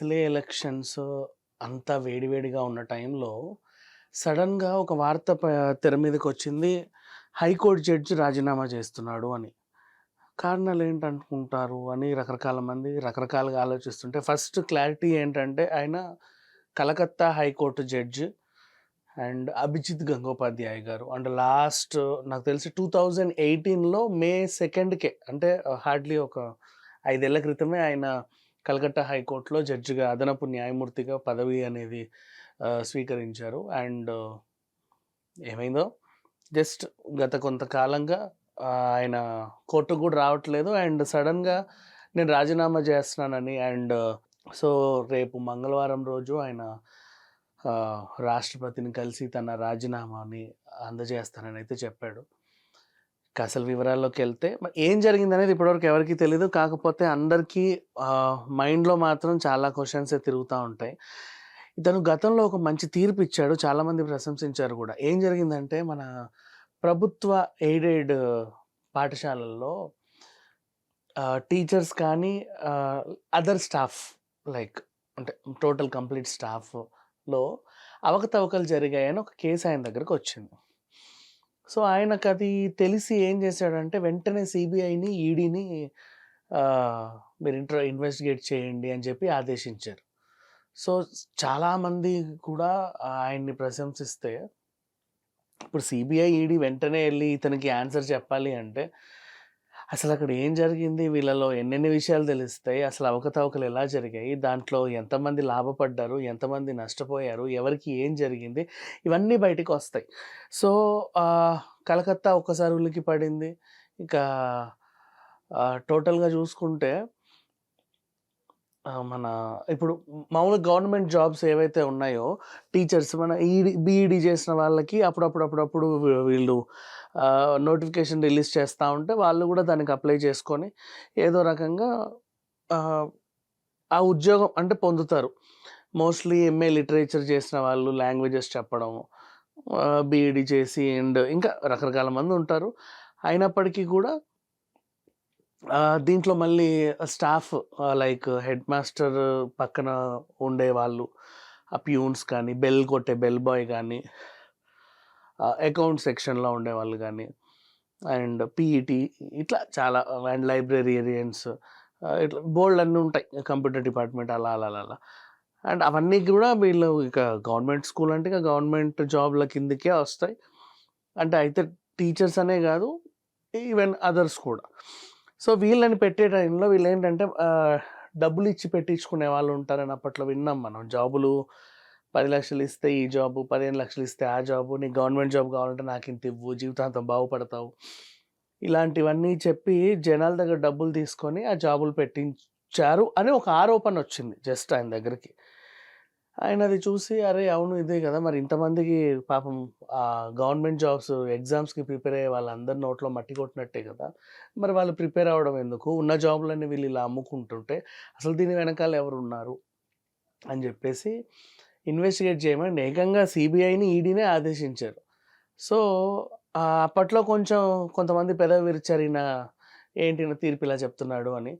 అసలే ఎలక్షన్స్ అంతా వేడివేడిగా ఉన్న టైంలో సడన్‌గా ఒక వార్త తెర తెర మీదకొచ్చింది. హైకోర్టు జడ్జి రాజీనామా చేస్తున్నాడు అని. కారణాలు ఏంటనుకుంటారు అని రకరకాల మంది రకరకాలుగా ఆలోచిస్తుంటే ఫస్ట్ క్లారిటీ ఏంటంటే ఆయన Calcutta high court judge and Abhijit Gangopadhyay గారు. అండ్ లాస్ట్ నాకు తెలిసి 2018లో మే సెకండ్కే అంటే హార్డ్‌లీ ఒక ఐదేళ్ళ క్రితమే ఆయన కలకత్తా హైకోర్టులో జడ్జిగా అదనపు న్యాయమూర్తిగా పదవి అనేది స్వీకరించారు. అండ్ ఏమైందో జస్ట్ గత కొంతకాలంగా ఆయన కోర్టుకు కూడా రావట్లేదు. అండ్ సడన్గా నేను రాజీనామా చేస్తున్నానని అండ్ సో రేపు మంగళవారం రోజు ఆయన రాష్ట్రపతిని కలిసి తన రాజీనామాని అందజేస్తానని అయితే చెప్పాడు. ఇక అసలు వివరాల్లోకి వెళ్తే ఏం జరిగిందనేది ఇప్పటివరకు ఎవరికీ తెలియదు కాకపోతే అందరికీ మైండ్‌లో మాత్రం చాలా క్వశ్చన్స్ తిరుగుతూ ఉంటాయి. ఇతను గతంలో ఒక మంచి తీర్పు ఇచ్చాడు చాలామంది ప్రశంసించారు కూడా. ఏం జరిగిందంటే మన ప్రభుత్వ ఎయిడెడ్ పాఠశాలల్లో టీచర్స్ కానీ అదర్ స్టాఫ్ లైక్ అంటే టోటల్ కంప్లీట్ స్టాఫ్‌లో అవకతవకలు జరిగాయని ఒక కేసు ఆయన దగ్గరకొచ్చింది. సో ఆయనకు అది తెలిసి ఏం చేశాడంటే వెంటనే సీబీఐని, ఈడీని మీరు ఇంటర్ ఇన్వెస్టిగేట్ చేయండి అని చెప్పి ఆదేశించారు. సో చాలామంది కూడా ఆయన్ని ప్రశంసిస్తే ఇప్పుడు సీబీఐ, ఈడీ వెంటనే వెళ్ళి ఇతనికి ఆన్సర్ చెప్పాలి అంటే అసలు అక్కడ ఏం జరిగింది? వీళ్ళలో ఎన్నెన్ని విషయాలు తెలుస్తాయి? అసలు అవకతవకలు ఎలా జరిగాయి? దాంట్లో ఎంతమంది లాభపడ్డారు? ఎంతమంది నష్టపోయారు? ఎవరికి ఏం జరిగింది? ఇవన్నీ బయటకు వస్తాయి సో కలకత్తా ఒక్కసారి ఉలికి పడింది. ఇక టోటల్‌గా చూసుకుంటే మన ఇప్పుడు మామూలుగా గవర్నమెంట్ జాబ్స్ ఏవైతే ఉన్నాయో టీచర్స్ మన ఈడీ బీఈడీ చేసిన వాళ్ళకి అప్పుడప్పుడు అప్పుడప్పుడు వీళ్ళు నోటిఫికేషన్ రిలీజ్ చేస్తూ ఉంటే వాళ్ళు కూడా దానికి అప్లై చేసుకొని ఏదో రకంగా ఆ ఉద్యోగం అంటే పొందుతారు. మోస్ట్‌లీ ఎంఏ లిటరేచర్ చేసిన వాళ్ళు లాంగ్వేజెస్ చెప్పడం, బీఈడి బీఈడీ చేసి అండ్ ఇంకా రకరకాల మంది ఉంటారు. అయినప్పటికీ కూడా దీంట్లో మళ్ళీ స్టాఫ్ లైక్ హెడ్ మాస్టర్ పక్కన ఉండేవాళ్ళు, ఆ ప్యూన్స్ కానీ, బెల్ కొట్టే బెల్ బాయ్ కానీ అకౌంట్ సెక్షన్‌లో ఉండేవాళ్ళు కానీ అండ్ పీఈటీ ఇట్లా చాలా అండ్ లైబ్రరీరియన్స్ ఇట్లా ఇట్లా అన్నీ ఉంటాయి. కంప్యూటర్ డిపార్ట్మెంట్ అలా అలా అలా అలా. అండ్ అవన్నీ కూడా వీళ్ళు ఇక గవర్నమెంట్ స్కూల్ అంటే ఇక గవర్నమెంట్ జాబ్‌ల కిందకే వస్తాయి. అంటే అయితే టీచర్స్ అనే కాదు ఈవెన్ అదర్స్ కూడా. సో వీళ్ళని పెట్టే టైంలో వీళ్ళు ఏంటంటే డబ్బులు ఇచ్చి పెట్టించుకునే వాళ్ళు ఉంటారని అప్పట్లో విన్నాం మనం. జాబులు పది లక్షలు ఇస్తే ఈ జాబు, పదిహేను లక్షలు ఇస్తే ఆ జాబు, నీకు గవర్నమెంట్ జాబ్ కావాలంటే నాకింత ఇవ్వు, జీవితాంతం బాగుపడతావు. ఇలాంటివన్నీ చెప్పి జనాల దగ్గర డబ్బులు తీసుకొని ఆ జాబులు పెట్టించారు అని ఒక ఆరోపణ వచ్చింది జస్ట్ ఆయన దగ్గరికి. ఆయన అది చూసి అరే! అవును ఇదే కదా! మరి ఇంతమందికి పాపం గవర్నమెంట్ జాబ్స్ ఎగ్జామ్స్‌కి ప్రిపేర్ అయ్యే వాళ్ళందరి నోట్లో మట్టి కొట్టినట్టే కదా! మరి వాళ్ళు ప్రిపేర్ అవ్వడం ఎందుకు? ఉన్న జాబ్లన్నీ వీళ్ళు ఇలా అమ్ముకుంటుంటే అసలు దీని వెనకాల ఎవరు ఉన్నారు అని చెప్పేసి ఇన్వెస్టిగేట్ చేయమని ఏకంగా సీబీఐని, ఈడీనే ఆదేశించారు. సో అప్పట్లో కొంచెం కొంతమంది పెదవి విరిచారు. ఏంటి తీర్పు ఇలా చెప్తున్నాడు అని.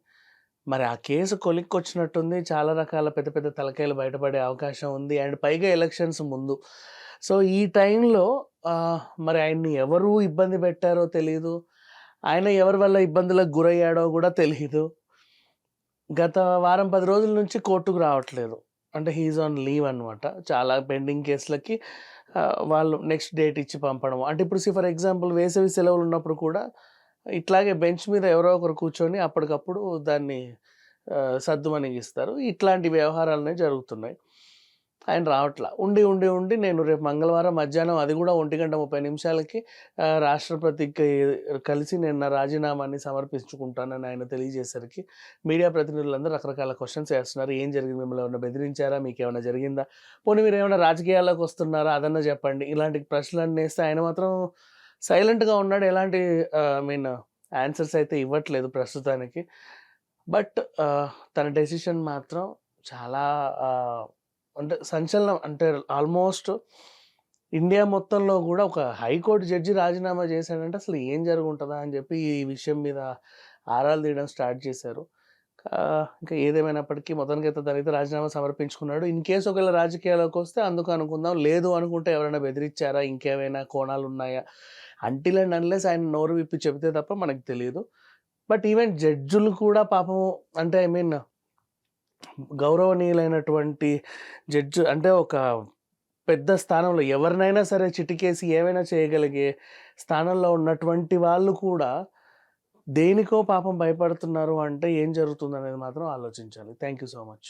మరి ఆ కేసు కొలిక్కొచ్చినట్టుంది. చాలా రకాల పెద్ద పెద్ద తలకాయలు బయటపడే అవకాశం ఉంది. అండ్ పైగా ఎలక్షన్స్ ముందు. సో ఈ టైంలో మరి ఆయన్ని ఎవరు ఇబ్బంది పెట్టారో తెలియదు ఆయన ఎవరి వల్ల ఇబ్బందులకు గురయ్యాడో కూడా తెలియదు గత వారం పది రోజుల నుంచి కోర్టుకు రావట్లేదు. అంటే హీజ్ ఆన్ లీవ్ అనమాట చాలా పెండింగ్ కేసులకి వాళ్ళు నెక్స్ట్ డేట్ ఇచ్చి పంపడం. అంటే ఇప్పుడు సీ ఫర్ ఎగ్జాంపుల్ వేసవి సెలవులు ఉన్నప్పుడు కూడా ఇట్లాగే బెంచ్ మీద ఎవరో ఒకరు కూర్చొని అప్పటికప్పుడు దాన్ని సర్దుమణిగిస్తారు ఇట్లాంటి వ్యవహారాలనే జరుగుతున్నాయి. ఆయన రావట్లా ఉండి ఉండి ఉండి నేను రేపు మంగళవారం మధ్యాహ్నం అది కూడా 1:30 నిమిషాలకి రాష్ట్రపతికి కలిసి నేను నా రాజీనామాని సమర్పించుకుంటానని ఆయన తెలియజేసరికి మీడియా ప్రతినిధులందరూ రకరకాల క్వశ్చన్స్ వేస్తున్నారు ఏం జరిగింది? మిమ్మల్ని ఏమైనా బెదిరించారా? మీకు ఏమైనా జరిగిందా? పోనీ మీరు ఏమైనా రాజకీయాల్లోకి వస్తున్నారా? అదన్నా చెప్పండి. ఇలాంటి ప్రశ్నలన్నీ ఏస్తే ఆయన మాత్రం సైలెంట్‌గా ఉన్నాడు. ఎలాంటి ఐ మీన్ ఆన్సర్స్ అయితే ఇవ్వట్లేదు ప్రస్తుతానికి. బట్ తన డెసిషన్ మాత్రం చాలా అంటే సంచలనం అంటే ఆల్మోస్ట్ ఇండియా మొత్తంలో కూడా ఒక హైకోర్టు జడ్జి రాజీనామా చేశాడంటే అసలు ఏం జరుగుంటుందా అని చెప్పి ఈ విషయం మీద ఆరాలు తీయడం స్టార్ట్ చేశారు. ఇంకా ఏదేమైనప్పటికీ మొత్తానికైతే తనైతే రాజీనామా సమర్పించుకున్నాడు. ఇన్ కేస్ ఒకవేళ రాజకీయాలకు వస్తే అందుకు అనుకుందాం. లేదు అనుకుంటే ఎవరైనా బెదిరిచ్చారా? ఇంకేమైనా కోణాలు ఉన్నాయా అంటిల్ అండ్ అన్‌లెస్ ఆయన నోరు విప్పి చెబితే తప్ప మనకు తెలియదు బట్ ఈవెన్ జడ్జులు కూడా పాపం అంటే ఐ మీన్ గౌరవనీయులైనటువంటి జడ్జ్ అంటే ఒక పెద్ద స్థానంలో ఎవరినైనా సరే చిటికేసి ఏమైనా చేయగలిగే స్థానంలో ఉన్నటువంటి వాళ్ళు కూడా దేనికో పాపం భయపడుతున్నారు అంటే ఏం జరుగుతుందనేది మాత్రం ఆలోచించాలి. Thank you so much.